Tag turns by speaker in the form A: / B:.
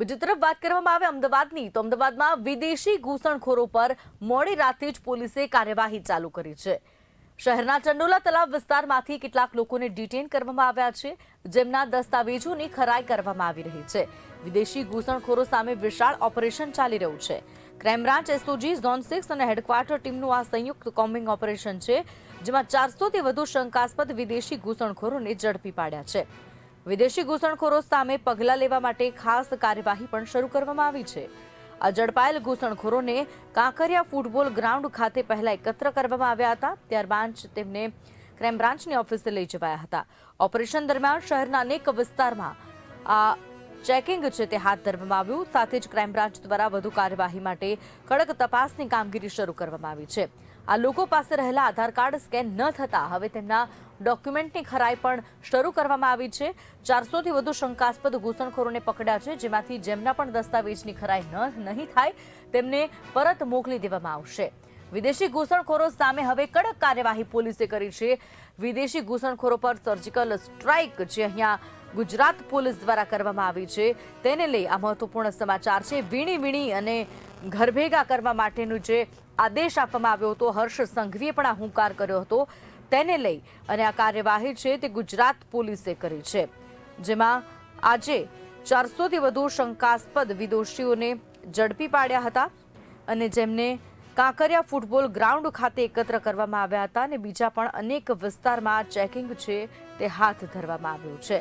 A: બીજી તરફ વાત કરવામાં આવે અમદાવાદની, તો અમદાવાદમાં વિદેશી ઘૂસણખોરો પર મોડી રાતે જ પોલીસે કાર્યવાહી ચાલુ કરી છે. શહેરના ચંડોલા તલાવ વિસ્તારમાંથી કેટલાક લોકોને ડિટેન કરવામાં આવ્યા છે, જેમના દસ્તાવેજોની ખરાઈ કરવામાં આવી રહી છે. વિદેશી ઘૂસણખોરો સામે વિશાળ ઓપરેશન ચાલી રહ્યું છે. Crime branch SOG, zone six અને હેડક્વાર્ટર ટીમનું આ સંયુક્ત કોમ્બિંગ ઓપરેશન છે, જેમાં ચારસોથી વધુ શંકાસ્પદ વિદેશી ઘૂસણખોરોને ઝડપી પાડ્યા છે. વિદેશી ઘૂસણખોરો સામે પગલાં લેવા માટે ખાસ કાર્યવાહી પણ શરૂ કરવામાં આવી છે. આ ઝડપાયેલ ઘૂસણખોરોને કાંકરિયા ફૂટબોલ ગ્રાઉન્ડ ખાતે પહેલા એકત્ર કરવામાં આવ્યા હતા, ત્યારબાદ તેમને ક્રાઇમ બ્રાન્ચની ઓફિસે લઈ જવાયા હતા. ઓપરેશન દરમિયાન શહેરના અનેક વિસ્તારમાં આ ચેકિંગ છે તે હાથ ધરવામાં આવ્યું, સાથે જ ક્રાઇમ બ્રાન્ચ દ્વારા વધુ કાર્યવાહી માટે કડક તપાસની કામગીરી શરૂ કરવામાં આવી છે. આ લોકો પાસે રહેલા આધાર કાર્ડ સ્કેન ન થતા હવે તેમના ડોક્યુમેન્ટની ખરાઈ પણ શરૂ કરવામાં આવી છે. ચારસોથી વધુ શંકાસ્પદ ઘૂસણખોરોને પકડ્યા છે, જેમાંથી જેમના પણ દસ્તાવેજની ખરાઈ ન, નહીં થાય, તેમને પરત મોકલી દેવામાં આવશે. વિદેશી ઘૂસણખોરો સામે હવે કડક કાર્યવાહી પોલીસે કરી છે. વિદેશી ઘૂસણખોરો પર સર્જિકલ સ્ટ્રાઇક જે અહીંયા ગુજરાત પોલીસ દ્વારા કરવામાં આવી છે, તેને લઈ આ મહત્વપૂર્ણ સમાચાર છે. વીણી વીણી અને ઘરભેગા કરવા માટેનું જે આદેશ આપવામાં આવ્યો હતો, હર્ષ સંઘવીએ પણ આ હુંકાર કર્યો હતો. તેને લઈ અને આ કાર્યવાહી છે તે ગુજરાત પોલીસે કરી છે. જેમાં આજે ચારસોથી વધુ શંકાસ્પદ વિદોષીઓને ઝડપી પાડ્યા હતા અને જેમને કાંકરિયા ફૂટબોલ ગ્રાઉન્ડ ખાતે એકત્ર કરવામાં આવ્યા હતા અને બીજા પણ અનેક વિસ્તારમાં ચેકિંગ છે તે હાથ ધરવામાં આવ્યું છે.